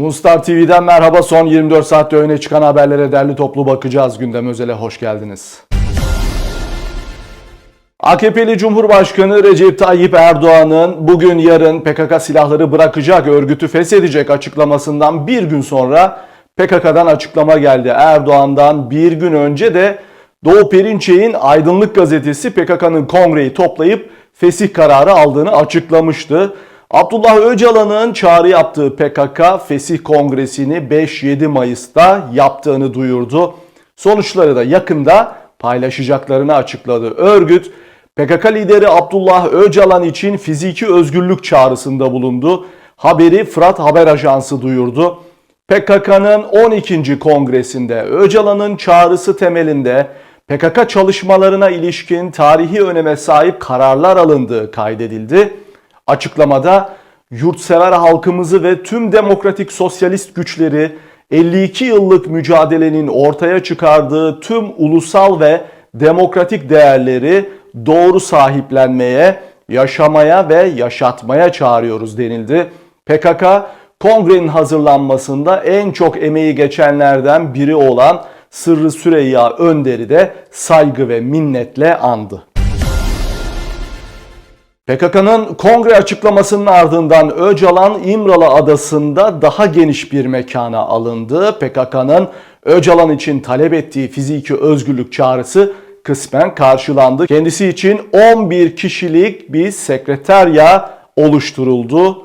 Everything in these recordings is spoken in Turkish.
Mustar TV'den merhaba. Son 24 saatte öne çıkan haberlere derli toplu bakacağız. Gündem Özel'e hoş geldiniz. AKP'li Cumhurbaşkanı Recep Tayyip Erdoğan'ın bugün yarın PKK silahları bırakacak, örgütü feshedecek açıklamasından bir gün sonra PKK'dan açıklama geldi. Erdoğan'dan bir gün önce de Doğu Perinçek'in Aydınlık Gazetesi PKK'nın kongreyi toplayıp fesih kararı aldığını açıklamıştı. Abdullah Öcalan'ın çağrı yaptığı PKK Fesih Kongresi'ni 5-7 Mayıs'ta yaptığını duyurdu. Sonuçları da yakında paylaşacaklarını açıkladı. Örgüt PKK lideri Abdullah Öcalan için fiziki özgürlük çağrısında bulundu. Haberi Fırat Haber Ajansı duyurdu. PKK'nın 12. kongresinde Öcalan'ın çağrısı temelinde PKK çalışmalarına ilişkin tarihi öneme sahip kararlar alındığı kaydedildi. Açıklamada yurtsever halkımızı ve tüm demokratik sosyalist güçleri 52 yıllık mücadelenin ortaya çıkardığı tüm ulusal ve demokratik değerleri doğru sahiplenmeye, yaşamaya ve yaşatmaya çağırıyoruz denildi. PKK kongrenin hazırlanmasında en çok emeği geçenlerden biri olan Sırrı Süreyya Önder'i de saygı ve minnetle andı. PKK'nın kongre açıklamasının ardından Öcalan İmralı Adası'nda daha geniş bir mekana alındı. PKK'nın Öcalan için talep ettiği fiziki özgürlük çağrısı kısmen karşılandı. Kendisi için 11 kişilik bir sekreterya oluşturuldu.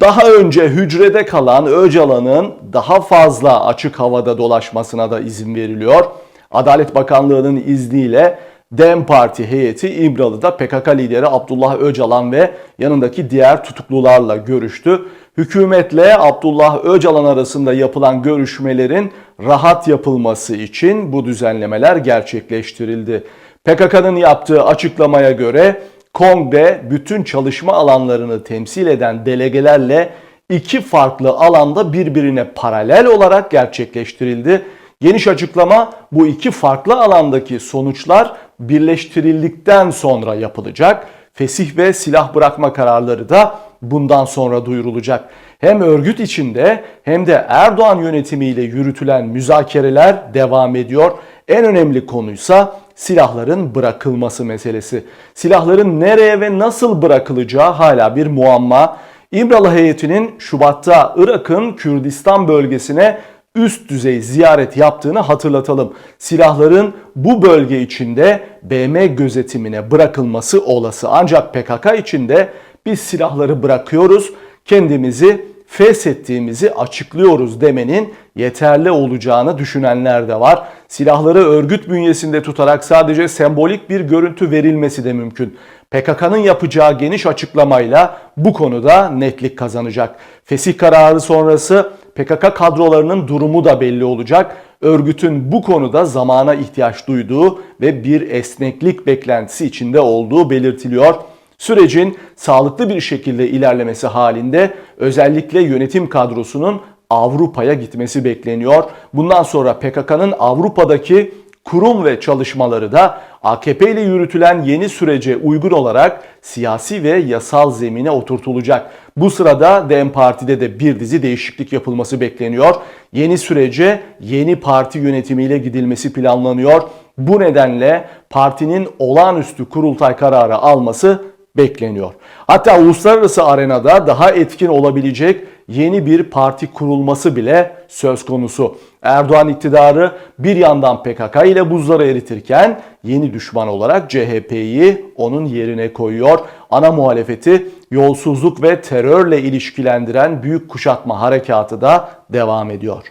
Daha önce hücrede kalan Öcalan'ın daha fazla açık havada dolaşmasına da izin veriliyor. Adalet Bakanlığı'nın izniyle DEM Parti heyeti İmralı'da PKK lideri Abdullah Öcalan ve yanındaki diğer tutuklularla görüştü. Hükümetle Abdullah Öcalan arasında yapılan görüşmelerin rahat yapılması için bu düzenlemeler gerçekleştirildi. PKK'nın yaptığı açıklamaya göre kongre bütün çalışma alanlarını temsil eden delegelerle iki farklı alanda birbirine paralel olarak gerçekleştirildi. Geniş açıklama bu iki farklı alandaki sonuçlar birleştirildikten sonra yapılacak. Fesih ve silah bırakma kararları da bundan sonra duyurulacak. Hem örgüt içinde hem de Erdoğan yönetimiyle yürütülen müzakereler devam ediyor. En önemli konuysa silahların bırakılması meselesi. Silahların nereye ve nasıl bırakılacağı hala bir muamma. İmralı heyetinin Şubat'ta Irak'ın Kürdistan bölgesine üst düzey ziyaret yaptığını hatırlatalım. Silahların bu bölge içinde BM gözetimine bırakılması olası. Ancak PKK içinde biz silahları bırakıyoruz, kendimizi feshettiğimizi açıklıyoruz demenin yeterli olacağını düşünenler de var. Silahları örgüt bünyesinde tutarak sadece sembolik bir görüntü verilmesi de mümkün. PKK'nın yapacağı geniş açıklamayla bu konuda netlik kazanacak. Fesih kararı sonrası PKK kadrolarının durumu da belli olacak. Örgütün bu konuda zamana ihtiyaç duyduğu ve bir esneklik beklentisi içinde olduğu belirtiliyor. Sürecin sağlıklı bir şekilde ilerlemesi halinde özellikle yönetim kadrosunun Avrupa'ya gitmesi bekleniyor. Bundan sonra PKK'nın Avrupa'daki kurum ve çalışmaları da AKP ile yürütülen yeni sürece uygun olarak siyasi ve yasal zemine oturtulacak. Bu sırada DEM Parti'de de bir dizi değişiklik yapılması bekleniyor. Yeni sürece yeni parti yönetimiyle gidilmesi planlanıyor. Bu nedenle partinin olağanüstü kurultay kararı alması bekleniyor. Hatta uluslararası arenada daha etkin olabilecek yeni bir parti kurulması bile söz konusu. Erdoğan iktidarı bir yandan PKK ile buzları eritirken yeni düşman olarak CHP'yi onun yerine koyuyor. Ana muhalefeti yolsuzluk ve terörle ilişkilendiren büyük kuşatma harekatı da devam ediyor.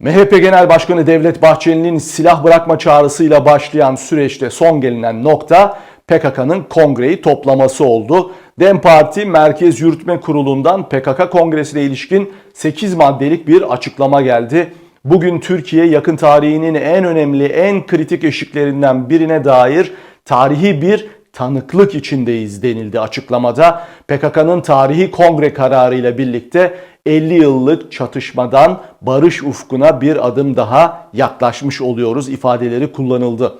MHP Genel Başkanı Devlet Bahçeli'nin silah bırakma çağrısıyla başlayan süreçte son gelinen nokta PKK'nın kongreyi toplaması oldu. DEM Parti Merkez Yürütme Kurulu'ndan PKK kongresine ilişkin 8 maddelik bir açıklama geldi. Bugün Türkiye yakın tarihinin en önemli, en kritik eşiklerinden birine dair tarihi bir tanıklık içindeyiz denildi açıklamada. PKK'nın tarihi kongre kararıyla birlikte 50 yıllık çatışmadan barış ufkuna bir adım daha yaklaşmış oluyoruz ifadeleri kullanıldı.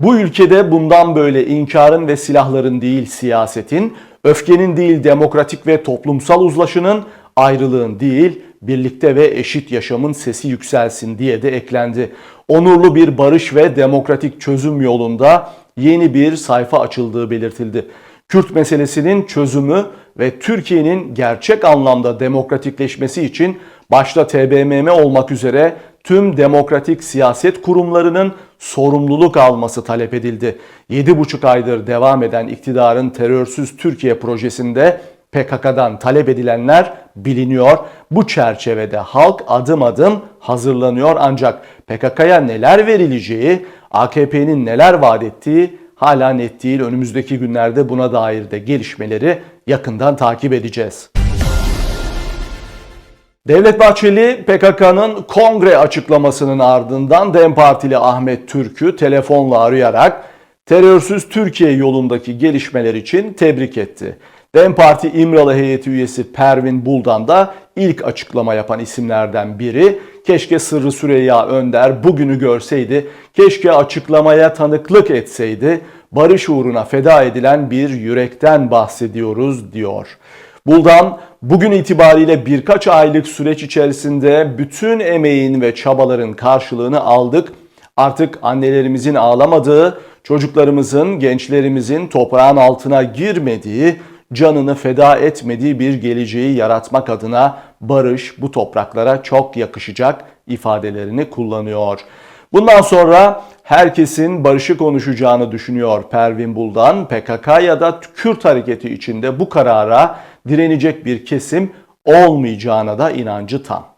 Bu ülkede bundan böyle inkarın ve silahların değil siyasetin, öfkenin değil demokratik ve toplumsal uzlaşının, ayrılığın değil, birlikte ve eşit yaşamın sesi yükselsin diye de eklendi. Onurlu bir barış ve demokratik çözüm yolunda yeni bir sayfa açıldığı belirtildi. Kürt meselesinin çözümü ve Türkiye'nin gerçek anlamda demokratikleşmesi için başta TBMM olmak üzere tüm demokratik siyaset kurumlarının sorumluluk alması talep edildi. 7,5 aydır devam eden iktidarın terörsüz Türkiye projesinde PKK'dan talep edilenler biliniyor. Bu çerçevede halk adım adım hazırlanıyor ancak PKK'ya neler verileceği, AKP'nin neler vaat ettiği hala net değil. Önümüzdeki günlerde buna dair de gelişmeleri yakından takip edeceğiz. Devlet Bahçeli PKK'nın kongre açıklamasının ardından DEM Partili Ahmet Türk'ü telefonla arayarak terörsüz Türkiye yolundaki gelişmeler için tebrik etti. DEM Parti İmralı heyeti üyesi Pervin Buldan da ilk açıklama yapan isimlerden biri. Keşke Sırrı Süreyya Önder bugünü görseydi, keşke açıklamaya tanıklık etseydi. Barış uğruna feda edilen bir yürekten bahsediyoruz diyor. Buldan bugün itibariyle birkaç aylık süreç içerisinde bütün emeğin ve çabaların karşılığını aldık. Artık annelerimizin ağlamadığı, çocuklarımızın, gençlerimizin toprağın altına girmediği, canını feda etmediği bir geleceği yaratmak adına barış bu topraklara çok yakışacak ifadelerini kullanıyor. Bundan sonra herkesin barışı konuşacağını düşünüyor Pervin Buldan. PKK ya da Kürt hareketi içinde bu karara direnecek bir kesim olmayacağına da inancı tam.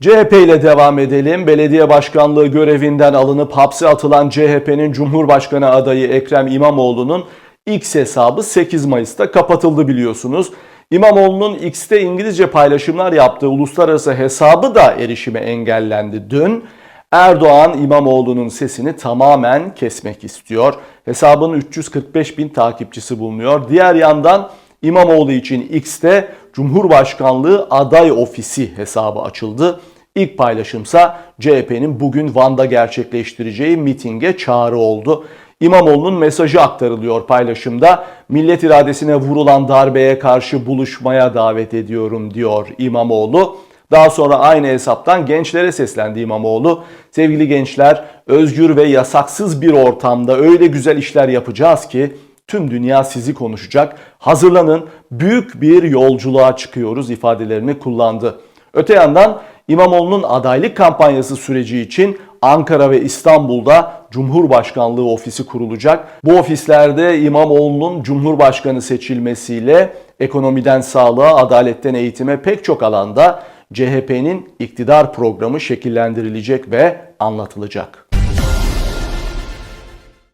CHP ile devam edelim. Belediye başkanlığı görevinden alınıp hapse atılan CHP'nin Cumhurbaşkanı adayı Ekrem İmamoğlu'nun X hesabı 8 Mayıs'ta kapatıldı biliyorsunuz. İmamoğlu'nun X'te İngilizce paylaşımlar yaptığı uluslararası hesabı da erişime engellendi dün. Erdoğan İmamoğlu'nun sesini tamamen kesmek istiyor. Hesabın 345 bin takipçisi bulunuyor. Diğer yandan İmamoğlu için X'te Cumhurbaşkanlığı aday ofisi hesabı açıldı. İlk paylaşımsa CHP'nin bugün Van'da gerçekleştireceği mitinge çağrı oldu. İmamoğlu'nun mesajı aktarılıyor paylaşımda. Millet iradesine vurulan darbeye karşı buluşmaya davet ediyorum diyor İmamoğlu. Daha sonra aynı hesaptan gençlere seslendi İmamoğlu. Sevgili gençler, özgür ve yasaksız bir ortamda öyle güzel işler yapacağız ki tüm dünya sizi konuşacak. Hazırlanın, büyük bir yolculuğa çıkıyoruz ifadelerini kullandı. Öte yandan İmamoğlu'nun adaylık kampanyası süreci için Ankara ve İstanbul'da Cumhurbaşkanlığı ofisi kurulacak. Bu ofislerde İmamoğlu'nun Cumhurbaşkanı seçilmesiyle ekonomiden sağlığa, adaletten eğitime pek çok alanda CHP'nin iktidar programı şekillendirilecek ve anlatılacak.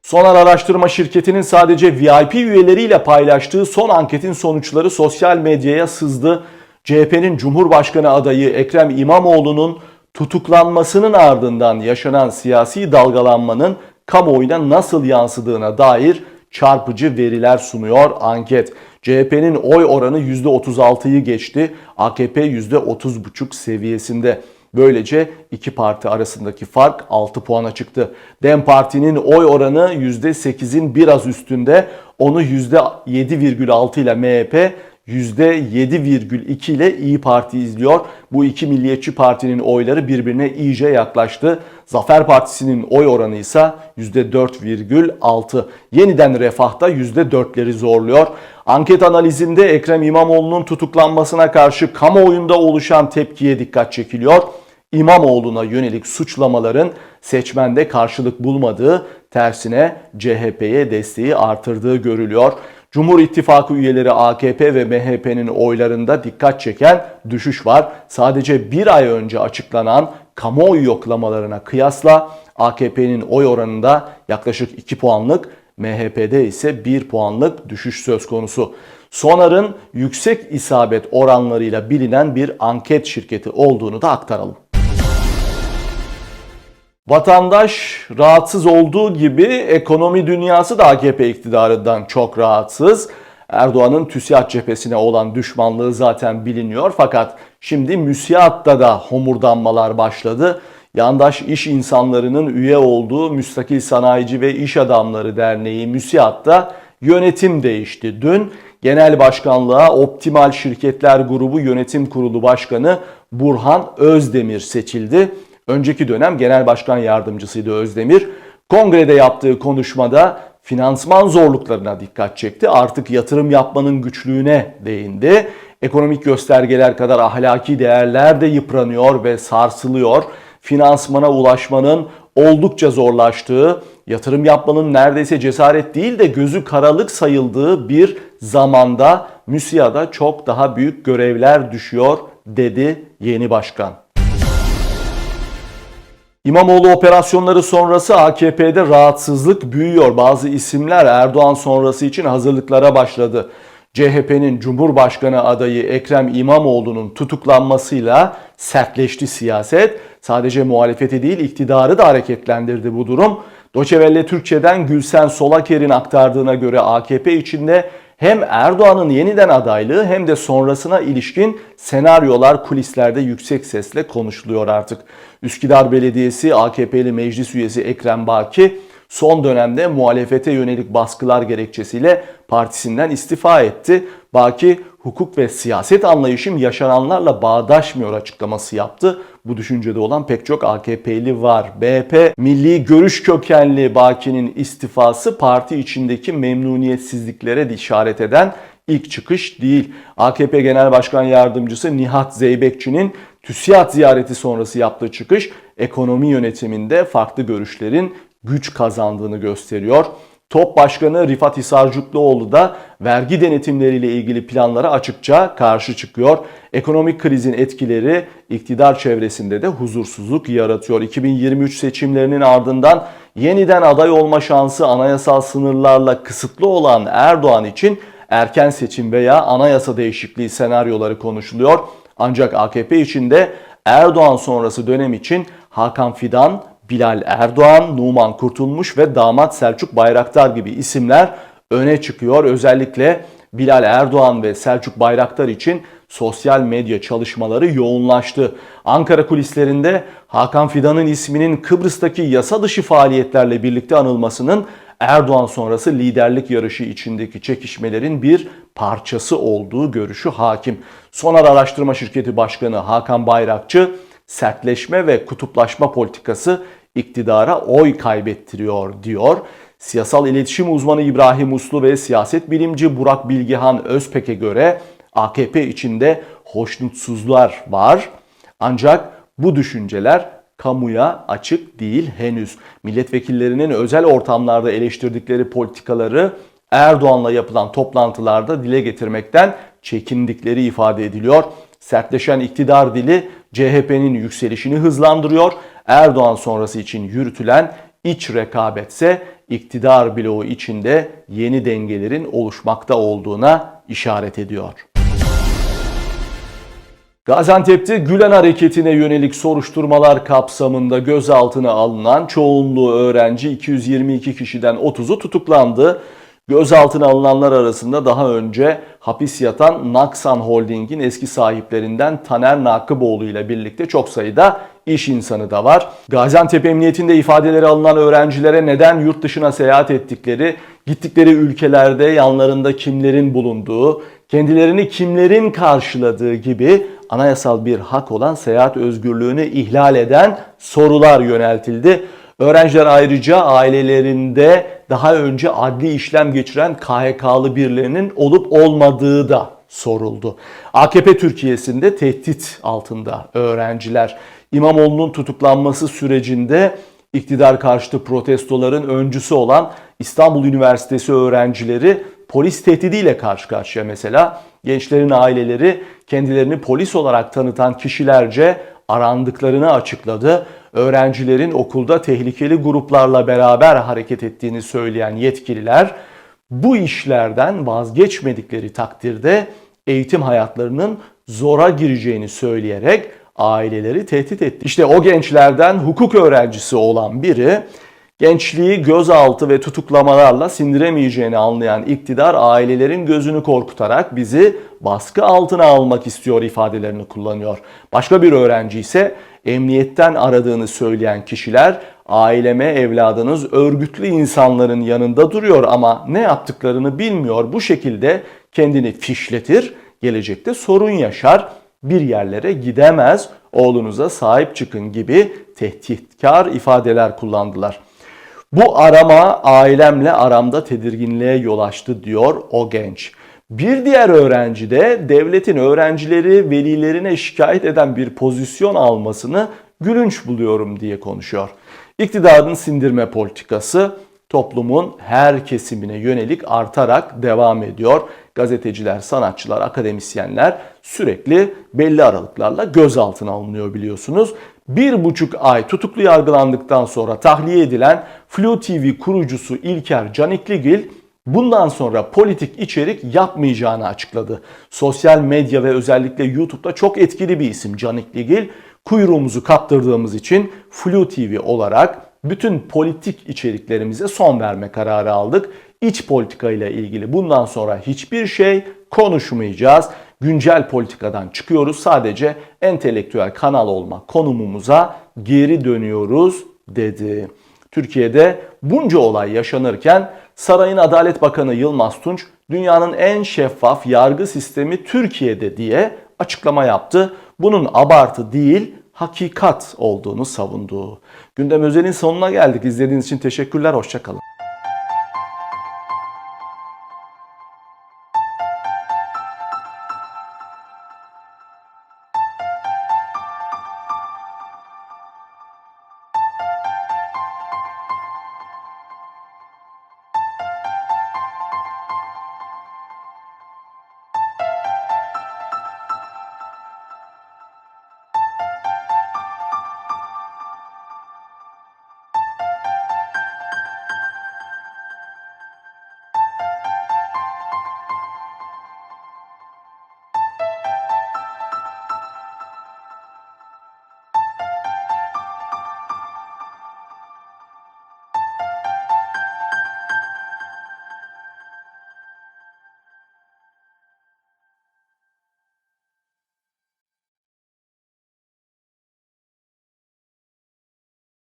Sonar Araştırma Şirketi'nin sadece VIP üyeleriyle paylaştığı son anketin sonuçları sosyal medyaya sızdı. CHP'nin Cumhurbaşkanı adayı Ekrem İmamoğlu'nun tutuklanmasının ardından yaşanan siyasi dalgalanmanın kamuoyuna nasıl yansıdığına dair çarpıcı veriler sunuyor anket. CHP'nin oy oranı %36'yı geçti. AKP %30,5 seviyesinde. Böylece iki parti arasındaki fark 6 puana çıktı. DEM Parti'nin oy oranı %8'in biraz üstünde. Onu %7,6 ile MHP %7,2 ile İyi Parti izliyor. Bu iki milliyetçi partinin oyları birbirine iyice yaklaştı. Zafer Partisi'nin oy oranı ise %4,6. Yeniden Refah'ta %4'leri zorluyor. Anket analizinde Ekrem İmamoğlu'nun tutuklanmasına karşı kamuoyunda oluşan tepkiye dikkat çekiliyor. İmamoğlu'na yönelik suçlamaların seçmende karşılık bulmadığı, tersine CHP'ye desteği artırdığı görülüyor. Cumhur İttifakı üyeleri AKP ve MHP'nin oylarında dikkat çeken düşüş var. Sadece bir ay önce açıklanan kamuoyu yoklamalarına kıyasla AKP'nin oy oranında yaklaşık 2 puanlık, MHP'de ise 1 puanlık düşüş söz konusu. Sonar'ın yüksek isabet oranlarıyla bilinen bir anket şirketi olduğunu da aktaralım. Vatandaş rahatsız olduğu gibi ekonomi dünyası da AKP iktidarından çok rahatsız. Erdoğan'ın TÜSİAD cephesine olan düşmanlığı zaten biliniyor fakat şimdi müsiatta da homurdanmalar başladı. Yandaş iş insanlarının üye olduğu Müstakil Sanayici ve İş Adamları Derneği müsiatta yönetim değişti. Dün Genel Başkanlığa Optimal Şirketler Grubu Yönetim Kurulu Başkanı Burhan Özdemir seçildi. Önceki dönem Genel Başkan Yardımcısıydı Özdemir. Kongrede yaptığı konuşmada finansman zorluklarına dikkat çekti. Artık yatırım yapmanın güçlüğüne değindi. Ekonomik göstergeler kadar ahlaki değerler de yıpranıyor ve sarsılıyor. Finansmana ulaşmanın oldukça zorlaştığı, yatırım yapmanın neredeyse cesaret değil de gözü karalık sayıldığı bir zamanda MÜSİAD'a çok daha büyük görevler düşüyor dedi yeni başkan. İmamoğlu operasyonları sonrası AKP'de rahatsızlık büyüyor. Bazı isimler Erdoğan sonrası için hazırlıklara başladı. CHP'nin Cumhurbaşkanı adayı Ekrem İmamoğlu'nun tutuklanmasıyla sertleşti siyaset. Sadece muhalefeti değil iktidarı da hareketlendirdi bu durum. Doçevelle Türkçe'den Gülsen Solaker'in aktardığına göre AKP içinde hem Erdoğan'ın yeniden adaylığı hem de sonrasına ilişkin senaryolar kulislerde yüksek sesle konuşuluyor artık. Üsküdar Belediyesi AKP'li meclis üyesi Ekrem Baki son dönemde muhalefete yönelik baskılar gerekçesiyle partisinden istifa etti. Baki hukuk ve siyaset anlayışım yaşananlarla bağdaşmıyor açıklaması yaptı. Bu düşüncede olan pek çok AKP'li var. BP milli görüş kökenli Baki'nin istifası parti içindeki memnuniyetsizliklere de işaret eden ilk çıkış değil. AKP Genel Başkan Yardımcısı Nihat Zeybekçi'nin TÜSİAD ziyareti sonrası yaptığı çıkış ekonomi yönetiminde farklı görüşlerin güç kazandığını gösteriyor. Top Başkanı Rifat Hisarcıklıoğlu da vergi denetimleriyle ilgili planlara açıkça karşı çıkıyor. Ekonomik krizin etkileri iktidar çevresinde de huzursuzluk yaratıyor. 2023 seçimlerinin ardından yeniden aday olma şansı anayasal sınırlarla kısıtlı olan Erdoğan için erken seçim veya anayasa değişikliği senaryoları konuşuluyor. Ancak AKP içinde Erdoğan sonrası dönem için Hakan Fidan, Bilal Erdoğan, Numan Kurtulmuş ve damat Selçuk Bayraktar gibi isimler öne çıkıyor. Özellikle Bilal Erdoğan ve Selçuk Bayraktar için sosyal medya çalışmaları yoğunlaştı. Ankara kulislerinde Hakan Fidan'ın isminin Kıbrıs'taki yasa dışı faaliyetlerle birlikte anılmasının Erdoğan sonrası liderlik yarışı içindeki çekişmelerin bir parçası olduğu görüşü hakim. Sonar Araştırma Şirketi Başkanı Hakan Bayrakçı sertleşme ve kutuplaşma politikası iktidara oy kaybettiriyor diyor. Siyasal iletişim uzmanı İbrahim Uslu ve siyaset bilimci Burak Bilgihan Özpek'e göre AKP içinde hoşnutsuzlar var. Ancak bu düşünceler kamuya açık değil henüz. Milletvekillerinin özel ortamlarda eleştirdikleri politikaları Erdoğan'la yapılan toplantılarda dile getirmekten çekindikleri ifade ediliyor. Sertleşen iktidar dili CHP'nin yükselişini hızlandırıyor. Erdoğan sonrası için yürütülen iç rekabetse iktidar bloğu içinde yeni dengelerin oluşmakta olduğuna işaret ediyor. Gaziantep'te Gülen hareketine yönelik soruşturmalar kapsamında gözaltına alınan çoğunluğu öğrenci 222 kişiden 30'u tutuklandı. Gözaltına alınanlar arasında daha önce hapis yatan Naksan Holding'in eski sahiplerinden Taner Nakıboğlu ile birlikte çok sayıda iş insanı da var. Gaziantep Emniyetinde ifadeleri alınan öğrencilere neden yurt dışına seyahat ettikleri, gittikleri ülkelerde yanlarında kimlerin bulunduğu, kendilerini kimlerin karşıladığı gibi anayasal bir hak olan seyahat özgürlüğünü ihlal eden sorular yöneltildi. Öğrenciler ayrıca ailelerinde daha önce adli işlem geçiren KHK'lı birilerinin olup olmadığı da soruldu. AKP Türkiye'sinde tehdit altında öğrenciler. İmamoğlu'nun tutuklanması sürecinde iktidar karşıtı protestoların öncüsü olan İstanbul Üniversitesi öğrencileri polis tehdidiyle karşı karşıya mesela. Gençlerin aileleri kendilerini polis olarak tanıtan kişilerce arandıklarını açıkladı. Öğrencilerin okulda tehlikeli gruplarla beraber hareket ettiğini söyleyen yetkililer bu işlerden vazgeçmedikleri takdirde eğitim hayatlarının zora gireceğini söyleyerek aileleri tehdit etti. İşte o gençlerden hukuk öğrencisi olan biri gençliği gözaltı ve tutuklamalarla sindiremeyeceğini anlayan iktidar ailelerin gözünü korkutarak bizi baskı altına almak istiyor ifadelerini kullanıyor. Başka bir öğrenci ise emniyetten aradığını söyleyen kişiler aileme evladınız örgütlü insanların yanında duruyor ama ne yaptıklarını bilmiyor. Bu şekilde kendini fişletir, gelecekte sorun yaşar, bir yerlere gidemez, oğlunuza sahip çıkın gibi tehditkar ifadeler kullandılar. Bu arama ailemle aramda tedirginliğe yol açtı diyor o genç. Bir diğer öğrenci de devletin öğrencileri velilerine şikayet eden bir pozisyon almasını gülünç buluyorum diye konuşuyor. İktidarın sindirme politikası toplumun her kesimine yönelik artarak devam ediyor. Gazeteciler, sanatçılar, akademisyenler sürekli belli aralıklarla gözaltına alınıyor biliyorsunuz. Bir buçuk ay tutuklu yargılandıktan sonra tahliye edilen Flu TV kurucusu İlker Canikligil bundan sonra politik içerik yapmayacağını açıkladı. Sosyal medya ve özellikle YouTube'da çok etkili bir isim Canikligil. Kuyruğumuzu kaptırdığımız için Flu TV olarak bütün politik içeriklerimize son verme kararı aldık. İç politika ile ilgili bundan sonra hiçbir şey konuşmayacağız. Güncel politikadan çıkıyoruz. Sadece entelektüel kanal olma konumumuza geri dönüyoruz dedi. Türkiye'de bunca olay yaşanırken sarayın Adalet Bakanı Yılmaz Tunç dünyanın en şeffaf yargı sistemi Türkiye'de diye açıklama yaptı. Bunun abartı değil hakikat olduğunu savundu. Gündem özelin sonuna geldik. İzlediğiniz için teşekkürler. Hoşçakalın.